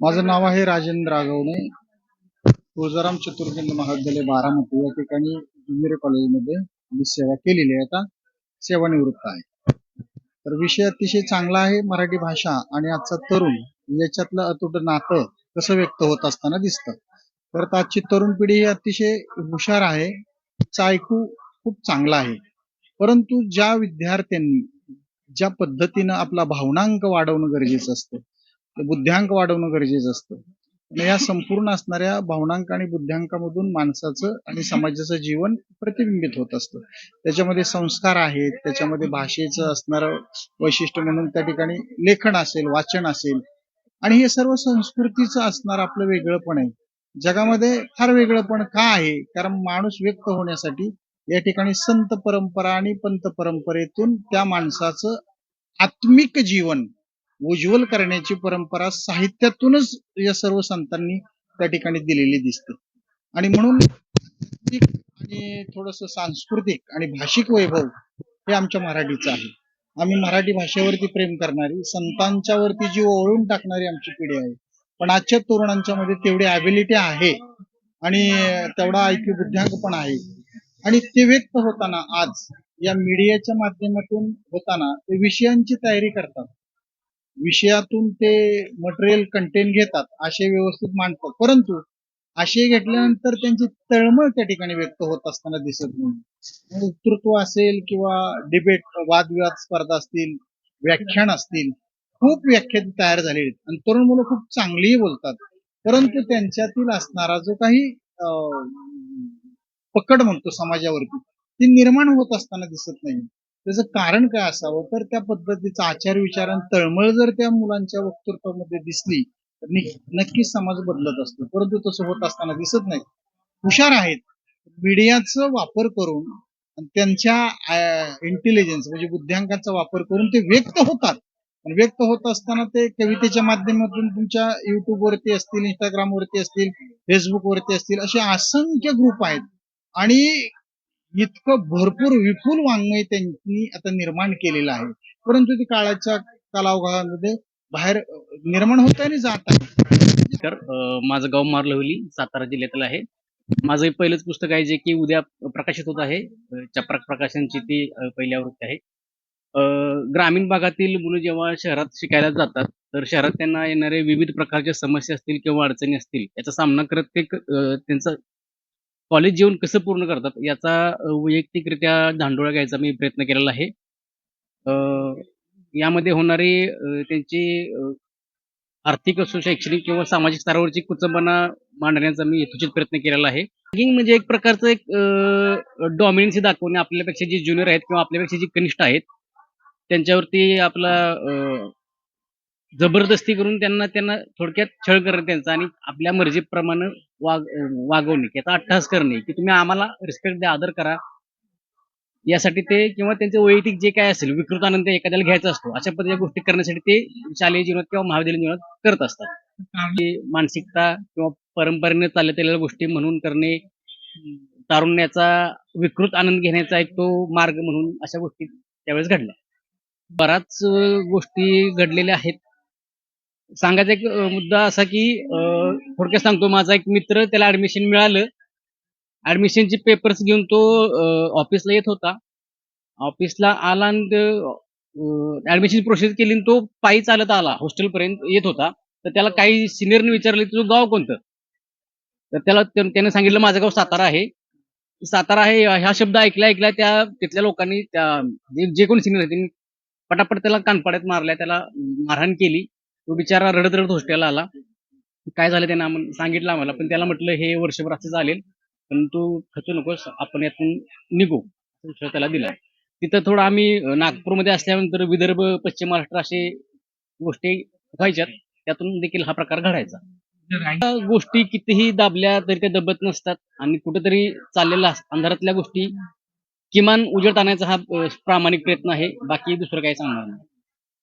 माझं नाव आहे राजेंद्र आगवणे तुळजाराम चतुर्वेद महाविद्यालय बारामती या ठिकाणी इंजिनिअरिंग कॉलेजमध्ये मी सेवा केलेली आहे. आता सेवानिवृत्त आहे. तर विषय अतिशय चांगला आहे मराठी भाषा आणि आजचा तरुण याच्यातलं अतुट नातं कसं व्यक्त होत असताना दिसतं. तर आजची तरुण पिढी ही अतिशय हुशार आहे. ऐकू खूप चांगला आहे. परंतु ज्या विद्यार्थ्यांनी ज्या पद्धतीनं आपला भावनांक वाढवणं गरजेचं असतं बुद्ध्यांक वाढवणं गरजेचं असतं. आणि या संपूर्ण असणाऱ्या भावनांक आणि बुद्ध्यांकामधून माणसाचं आणि समाजाचं जीवन प्रतिबिंबित होत असतं. त्याच्यामध्ये संस्कार आहेत त्याच्यामध्ये भाषेचं असणारं वैशिष्ट्य म्हणून त्या ठिकाणी लेखन असेल वाचन असेल. आणि हे सर्व संस्कृतीचं असणार आपलं वेगळंपण आहे. जगामध्ये फार वेगळंपण का आहे? कारण माणूस व्यक्त होण्यासाठी या ठिकाणी संत परंपरा आणि पंत परंपरेतून त्या माणसाचं आत्मिक जीवन उज्ज्वल करण्याची परंपरा साहित्यातूनच या सर्व संतांनी त्या ठिकाणी दिलेली दिसते. आणि म्हणून आणि थोडस सांस्कृतिक आणि भाषिक वैभव हे आमच्या मराठीचं आहे. आम्ही मराठी भाषेवरती प्रेम करणारी संतांच्या वरती जी ओळून टाकणारी आमची पिढी आहे. पण आजच्या तरुणांच्या मध्ये तेवढी ॲबिलिटी आहे आणि तेवढा ऐक्य बुद्ध्यांक पण आहे. आणि ते व्यक्त होताना आज या मीडियाच्या माध्यमातून होताना ते विषयांची तयारी करतात. विषयातून ते मटेरियल कंटेंट घेतात आशय व्यवस्थित मांडतात. परंतु आशय घेतल्यानंतर त्यांची तळमळ त्या ठिकाणी व्यक्त होत असताना दिसत नाही. वक्तृत्व असेल किंवा डिबेट वादविवाद स्पर्धा असतील व्याख्यान असतील खूप व्याख्यात तयार झालेली आहेत. आणि तरुण मुलं खूप चांगलीही बोलतात. परंतु त्यांच्यातील असणारा जो काही पकड म्हणतो समाजावरती ती निर्माण होत असताना दिसत नाही. त्याचं कारण काय असावं? तर त्या पद्धतीचा आचार विचार आणि तळमळ जर त्या मुलांच्या वक्तृत्वामध्ये दिसली तर नक्कीच समाज बदलत असतो. परंतु तसं होत असताना दिसत नाही. हुशार आहेत. मीडियाचा वापर करून त्यांच्या इंटेलिजन्स म्हणजे बुद्ध्यांकाचा वापर करून ते व्यक्त होतात. पण व्यक्त होत असताना ते कवितेच्या माध्यमातून तुमच्या युट्यूब वरती असतील इंस्टाग्राम वरती असतील फेसबुक वरती असतील असे असंख्य ग्रुप आहेत. आणि इतकं भरपूर विपुल वाङ्मय त्यांनी आता निर्माण केलेलं आहे. परंतु ते काळाच्या कालावकाळामध्ये बाहेर निर्माण होत आहे आणि जात आहे. तर माझं गाव मारलवली सातारा जिल्ह्यातील आहे. माझं हे पहिलंच पुस्तक आहे जे की उद्या प्रकाशित होत आहे. चपराक प्रकाशनची ती पहिली आवृत्ती आहे. अं, ग्रामीण भागातील मुलं जेव्हा शहरात शिकायला जातात तर शहरात त्यांना येणारे विविध प्रकारच्या समस्या असतील किंवा अडचणी असतील याचा सामना करत ते त्यांचा कॉलेज जीवन कसं पूर्ण करतात याचा वैयक्तिकरित्या धांडोळा घ्यायचा मी प्रयत्न केलेला आहे. अं, यामध्ये होणारी अं, त्यांची अं, आर्थिक असो शैक्षणिक किंवा सामाजिक स्तरावरची कुचंबना मांडण्याचा मी यथोचित प्रयत्न केलेला आहे. रॅगिंग म्हणजे एक प्रकारचं एक डॉमिनन्सी दाखवणे आपल्यापेक्षा जे ज्युनियर आहेत किंवा आपल्यापेक्षा जे कनिष्ठ आहेत त्यांच्यावरती आपला अं, जबरदस्ती करून त्यांना त्यांना थोडक्यात छळ करणे त्यांचा आणि आपल्या मर्जीप्रमाणे वाग अं, वागवणे याचा अट्टहास करणे की तुम्ही आम्हाला रिस्पेक्ट द्या आदर करा. यासाठी ते किंवा त्यांचे वैयक्तिक जे काय असेल विकृत आनंद एखाद्याला घ्यायचा असतो अशा पद्धतीच्या गोष्टी करण्यासाठी ते शालेय जीवनात किंवा महाविद्यालयीन जीवनात करत असतात. मानसिकता किंवा परंपरेने चालत आलेल्या गोष्टी म्हणून करणे तारुण्याचा विकृत आनंद घेण्याचा एक तो मार्ग म्हणून अशा गोष्टी त्यावेळेस घडल्या. बऱ्याच गोष्टी घडलेल्या आहेत. सांगायचा एक मुद्दा असा की थोडक्यात सांगतो. माझा एक मित्र त्याला ऍडमिशन मिळालं. ऍडमिशनचे पेपर्स घेऊन तो ऑफिसला येत होता. ऑफिसला आला आणि ऍडमिशन प्रोसेस केली आणि तो पायी चालत आला. हॉस्टेलपर्यंत येत होता. तर त्याला काही सिनियरने विचारले तुझं गाव कोणतं? तर त्याला त्या- त्याने सांगितलं माझं गाव सातारा आहे. सातारा आहे ह्या शब्द ऐकला ऐकला त्या तिथल्या लोकांनी त्या जे- कोण सिनियर सिनियर त्यांनी पटापट त्याला कानपाड्यात मारल्या त्याला मारहाण केली. तो बिचारा रडत रडत हॉस्टेलला आला. काय झालं त्यांना आम्हाला सांगितलं आम्हाला पण त्याला म्हटलं हे वर्षभर असं चालेल पण तू खचू नकोस आपण यातून निघू. त्याला दिला. तिथं थोडं आम्ही नागपूरमध्ये असल्यानंतर विदर्भ पश्चिम महाराष्ट्र असे गोष्टी व्हायच्यात त्यातून देखील हा प्रकार घडायचा. गोष्टी कितीही दाबल्या तरी त्या दबत नसतात आणि कुठेतरी चाललेल्या अंधारातल्या गोष्टी किमान उजेड आणायचा हा प्रामाणिक प्रयत्न आहे. बाकी दुसरं काही सांगणार नाही.